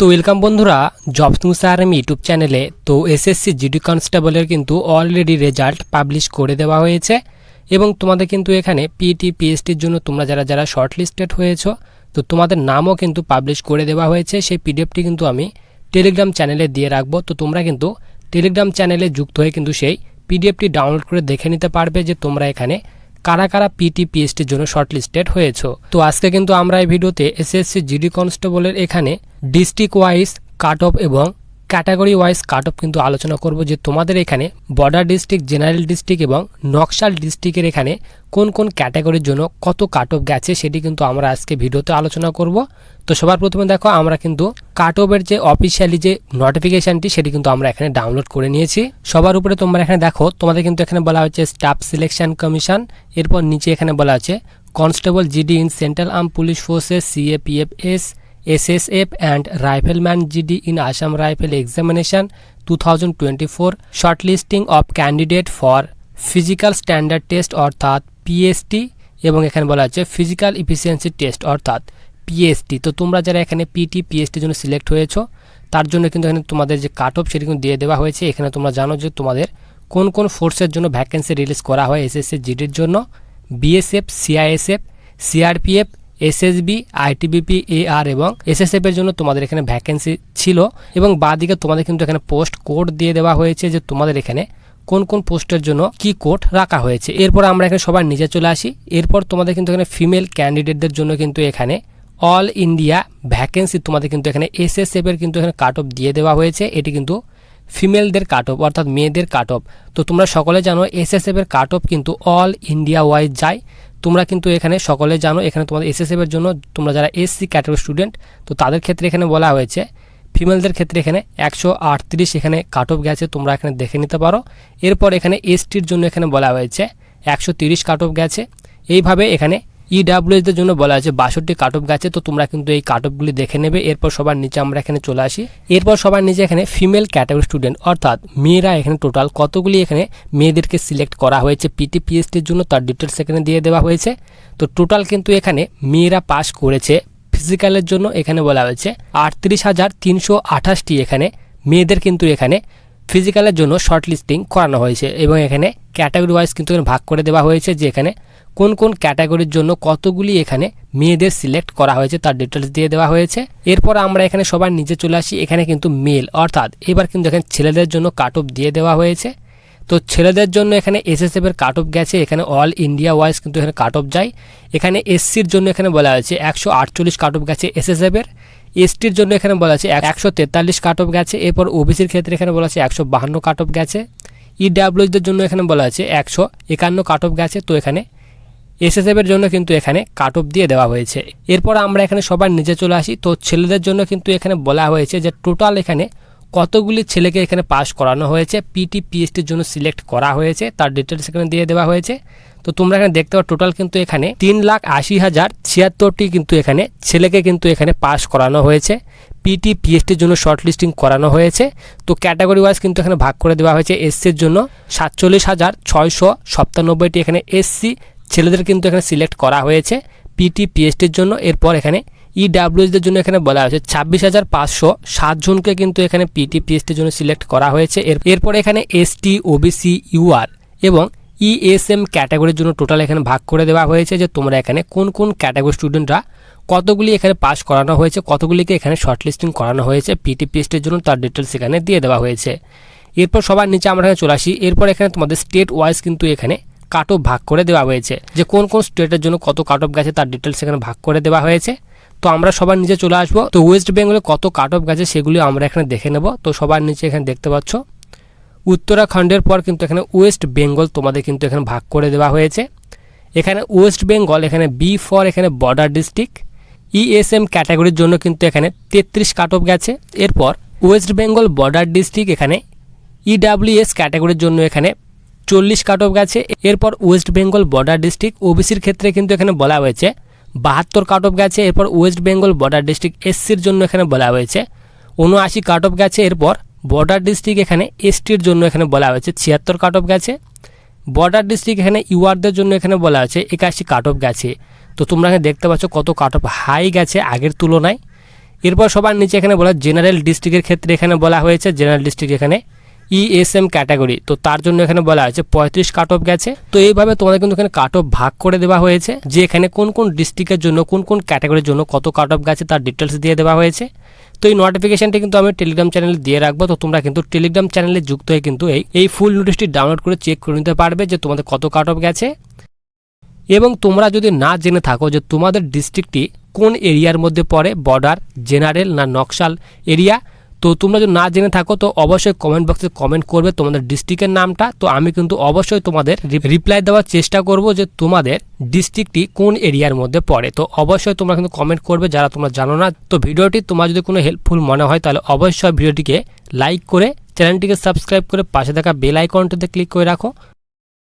তো ওয়েলকাম বন্ধুরা jobs news RM YouTube চ্যানেলে তো এসএসসি জিডি কনস্টেবলের কিন্তু অলরেডি রেজাল্ট পাবলিশ করে দেওয়া হয়েছে এবং তোমাদের কিন্তু এখানে পিটি পিএসটির জন্য তোমরা যারা যারা শর্ট লিস্টেড হয়েছো, তো তোমাদের নামও কিন্তু পাবলিশ করে দেওয়া হয়েছে। সেই পিডিএফটি কিন্তু আমি টেলিগ্রাম চ্যানেলে দিয়ে রাখব। তো তোমরা কিন্তু টেলিগ্রাম চ্যানেলে যুক্ত হয়ে কিন্তু সেই পিডিএফটি ডাউনলোড করে দেখে নিতে পারবে যে তোমরা এখানে কারা কারা পিটি পিএসটির জন্য শর্ট লিস্টেড হয়েছো? তো আজকে কিন্তু আমরা এই ভিডিওতে এসএসসি জিডি কনস্টেবলের এখানে ডিস্ট্রিক্ট ওয়াইজ কাট অফ এবং ক্যাটাগরি ওয়াইজ কাট অফ কিন্তু আলোচনা করব যে তোমাদের এখানে বর্ডার ডিস্ট্রিক্ট জেনারেল ডিস্ট্রিক্ট এবং নকশাল ডিস্ট্রিক্টের এখানে কোন কোন ক্যাটাগরির জন্য কত কাট অফ গেছে সেটি কিন্তু আমরা আজকে ভিডিওতে আলোচনা করব। তো সবার প্রথমে দেখো, আমরা কিন্তু কাট অফের যে অফিসিয়ালি যে নোটিফিকেশনটি সেটি কিন্তু আমরা এখানে ডাউনলোড করে নিয়েছি। সবার উপরে তোমরা এখানে দেখো, তোমাদের কিন্তু এখানে বলা হচ্ছে স্টাফ সিলেকশন কমিশন এরপর নিচে এখানে বলা আছে constable GD in central arm police forces CAPFs SSF and Rifleman GD in Assam Rifle Examination 2024 shortlisting of candidate for physical standard test অর্থাৎ পিএসটি এবং এখানে বলা আছে ফিজিক্যাল ইফিসিয়েন্সি টেস্ট অর্থাৎ পিএসটি তো তোমরা যারা এখানে পিটি পিএসটির জন্য সিলেক্ট হয়েছো, তার জন্য কিন্তু এখানে তোমাদের যে কাট অফ সেটি কিন্তু দিয়ে দেওয়া হয়েছে। এখানে তোমরা জানো যে তোমাদের কোন কোন ফোর্সের জন্য ভ্যাকেন্সি রিলিজ করা হয় এসএসসি জিডির জন্য। BSF CISF CRPF SSB ITBP AR এবং এসএসএফ এর জন্য তোমাদের এখানে ভ্যাকেন্সি ছিল এবং বাদিকে তোমাদের কিন্তু এখানে পোস্ট কোড দিয়ে দেওয়া হয়েছে যে তোমাদের এখানে কোন কোন পোস্টের জন্য কি কোড রাখা হয়েছে। এরপর আমরা এখানে সবার নিচে চলে আসি। এরপর তোমাদের কিন্তু এখানে ফিমেল ক্যান্ডিডেটদের জন্য কিন্তু এখানে অল ইন্ডিয়া ভ্যাকেন্সি তোমাদের কিন্তু এখানে এসএসএফ এর কিন্তু এখানে কাট অফ দিয়ে দেওয়া হয়েছে। এটি কিন্তু ফিমেলদের কাট অফ অর্থাৎ মেয়েদের কাট অফ তো তোমরা সকলে জানো এসএসএফ এর কাট অফ কিন্তু অল ইন্ডিয়া ওয়াইজ যায়। তোমরা কিন্তু এখানে সকলে জানো এখানে তোমাদের এসএসএফ এর জন্য তোমরা যারা এসসি ক্যাটাগরি স্টুডেন্ট তো তাদের ক্ষেত্রে এখানে বলা হয়েছে ফিমেলদের ক্ষেত্রে এখানে একশো আটত্রিশ এখানে কাট অফ গেছে, তোমরা এখানে দেখে নিতে পারো। এরপর এখানে এসটির জন্য এখানে বলা হয়েছে একশো তিরিশ কাট অফ গেছে। এইভাবে এখানে ইডাব্লিউএসদের জন্য বলা আছে বাষট্টি কাট অফ গেছে, তো তোমরা কিন্তু এই কাট অফগুলি দেখে নেবে। এরপর সবার নিচে আমরা এখানে চলে আসি। এরপর সবার নিচে এখানে ফিমেল ক্যাটাগরি স্টুডেন্ট অর্থাৎ মেয়েরা এখানে টোটাল কতগুলি এখানে মেয়েদেরকে সিলেক্ট করা হয়েছে পিটি পিএসটির জন্য তার ডিটেলস এখানে দিয়ে দেওয়া হয়েছে। তো টোটাল কিন্তু এখানে মেয়েরা পাস করেছে। ফিজিক্যালের জন্য এখানে বলা হয়েছে আটত্রিশ হাজার তিনশো আঠাশটি এখানে মেয়েদের কিন্তু এখানে ফিজিক্যালের জন্য শর্ট লিস্টিং করানো হয়েছে। এবং এখানে ক্যাটাগরি ওয়াইজ কিন্তু ভাগ করে দেওয়া হয়েছে যে এখানে কোন কোন ক্যাটাগরির জন্য কতগুলি এখানে মেয়েদের সিলেক্ট করা হয়েছে তার ডিটেলস দিয়ে দেওয়া হয়েছে। এরপর আমরা এখানে সবার নিচে চলে আসি, এখানে কিন্তু মেল অর্থাৎ এবার কিন্তু এখানে ছেলেদের জন্য কাট অফ দিয়ে দেওয়া হয়েছে। তো ছেলেদের জন্য এখানে এসএসএফ এর কাট অফ গেছে, এখানে অল ইন্ডিয়া ওয়াইজ কিন্তু এখানে কাট অফ যায়। এখানে এসসির জন্য এখানে বলা হয়েছে একশো আটচল্লিশ কাট অফ গেছে এসএসএফ এর। এসটির জন্য এখানে বলা আছে একশো তেতাল্লিশ কাট অফ গেছে। এরপর ওবিসির ক্ষেত্রে এখানে বলা আছে একশো বাহান্ন কাট অফ গেছে। ইডাব্লিউদের জন্য এখানে বলা আছে একশো একান্ন কাট অফ গেছে। তো এখানে এসএসএফ এর জন্য কিন্তু এখানে কাট অফ দিয়ে দেওয়া হয়েছে। এরপর আমরা এখানে সবার নিচে চলে আসি। তো ছেলেদের জন্য কিন্তু এখানে বলা হয়েছে যে টোটাল এখানে কতগুলি ছেলেকে এখানে পাস করানো হয়েছে পিটি পিএসটির জন্য সিলেক্ট করা হয়েছে, তার ডিটেলস এখানে দিয়ে দেওয়া হয়েছে। তো তোমরা এখানে দেখতে পাও টোটাল কিন্তু এখানে তিন লাখ আশি হাজার ছিয়াত্তরটি কিন্তু এখানে ছেলেকে কিন্তু এখানে পাস করানো হয়েছে। পিটি পিএসটির জন্য শর্ট লিস্টিং করানো হয়েছে। তো ক্যাটাগরি ওয়াইজ কিন্তু এখানে ভাগ করে দেওয়া হয়েছে। এসসির জন্য সাতচল্লিশ হাজার ছয়শো সাতানব্বইটি এখানে এসসি ছেলেদের কিন্তু এখানে সিলেক্ট করা হয়েছে পিটি পিএসটির জন্য। এরপর এখানে ইডাব্লিউএসদের জন্য এখানে বলা হয়েছে ছাব্বিশ হাজার পাঁচশো সাত জনকে কিন্তু এখানে পিটি পিএসটির জন্য সিলেক্ট করা হয়েছে। এরপর এখানে এসটি ওবিসি ইউআর এবং ইএসএম ক্যাটাগরির জন্য টোটাল এখানে ভাগ করে দেওয়া হয়েছে যে তোমরা এখানে কোন কোন ক্যাটাগরি স্টুডেন্টরা কতগুলি এখানে পাস করানো হয়েছে, কতগুলিকে এখানে শর্ট লিস্টিং করানো হয়েছে পিটি পিএসটির জন্য তার ডিটেলস এখানে দিয়ে দেওয়া হয়েছে। এরপর সবার নিচে আমরা এখানে চলে আসি। এরপর এখানে তোমাদের স্টেট ওয়াইজ কিন্তু এখানে কাট অফ ভাগ করে দেওয়া হয়েছে। যে কোন কোন স্টেটের জন্য কত কাট অফ গেছে তার ডিটেলস এখানে ভাগ করে দেওয়া হয়েছে। তো আমরা সবার নিচে চলে আসব। তো ওয়েস্ট বেঙ্গলে কত কাট অফ গেছে সেগুলি আমরা এখানে দেখে নেব। তো সবার নিচে এখানে দেখতে পাচ্ছ। উত্তরাখণ্ডের পর কিন্তু এখানে ওয়েস্ট বেঙ্গল তোমাদের কিন্তু এখানে ভাগ করে দেওয়া হয়েছে। এখানে ওয়েস্ট বেঙ্গল এখানে বি ফর এখানে বর্ডার ডিস্ট্রিক্ট ইএসএম ক্যাটাগরির জন্য কিন্তু এখানে তেত্রিশ কাট অফ গেছে। এরপর ওয়েস্ট বেঙ্গল বর্ডার ডিস্ট্রিক্ট এখানে ইডাব্লিউএস ক্যাটাগরির জন্য এখানে চল্লিশ কাট অফ গেছে। এরপর ওয়েস্ট বেঙ্গল বর্ডার ডিস্ট্রিক্ট, ওবিসির ক্ষেত্রে কিন্তু এখানে বলা হয়েছে। বাহাত্তর কাট অফ গেছে, এরপর ওয়েস্ট বেঙ্গল বর্ডার ডিস্ট্রিক্ট, এসসির জন্য এখানে বলা হয়েছে। উনআশি কাট অফ গেছে, এরপর বর্ডার ডিস্ট্রিক্ট এখানে এসটির জন্য এখানে বলা হয়েছে, ছিয়াত্তর কাট অফ গেছে। বর্ডার ডিস্ট্রিক্ট এখানে ইউআরদের জন্য এখানে বলা হয়েছে, একাশি কাট অফ গেছে। তো তোমরা এখানে দেখতে পাচ্ছ কত কাট অফ হাই গেছে আগের তুলনায়। এরপর সবার নিচে এখানে বলা, জেনারেল ডিস্ট্রিক্টের ক্ষেত্রে এখানে বলা হয়েছে, জেনারেল ডিস্ট্রিক্ট এখানে ইএসএম ক্যাটাগরি তো তার জন্য এখানে বলা হয়েছে পঁয়ত্রিশ কাট অফ গেছে। তো এইভাবে তোমাদের কিন্তু এখানে কাট অফ ভাগ করে দেওয়া হয়েছে যে এখানে কোন কোন ডিস্ট্রিক্টের জন্য, কোন কোন ক্যাটাগরির জন্য কত কাট অফ গেছে তার ডিটেলস দিয়ে দেওয়া হয়েছে। তো এই নোটিফিকেশনটি কিন্তু আমি টেলিগ্রাম চ্যানেলে দিয়ে রাখব। তো তোমরা কিন্তু টেলিগ্রাম চ্যানেলে যুক্ত হয়ে কিন্তু এই এই ফুল নোটিশটি ডাউনলোড করে চেক করে নিতে পারবে যে তোমাদের কত কাট অফ গেছে। এবং তোমরা যদি না জেনে থাকো যে তোমাদের ডিস্ট্রিক্টটি কোন এরিয়ার মধ্যে পড়ে বর্ডার জেনারেল না নকশাল এরিয়া তো তোমরা যদি না জেনে থাকো, তো অবশ্যই কমেন্ট বক্সে কমেন্ট করবে তোমাদের ডিস্ট্রিক্টের নামটা। তো আমি কিন্তু অবশ্যই তোমাদের রিপ্লাই দেওয়ার চেষ্টা করব যে তোমাদের ডিস্ট্রিক্টটি কোন এরিয়ার মধ্যে পড়ে। তো অবশ্যই তোমরা কিন্তু কমেন্ট করবে, যারা তোমরা জানো না। তো ভিডিওটি তোমার যদি কোনো হেল্পফুল মনে হয়, তাহলে অবশ্যই ভিডিওটিকে লাইক করে চ্যানেলটিকে সাবস্ক্রাইব করে পাশে থাকা বেল আইকনটিতে ক্লিক করে রাখো।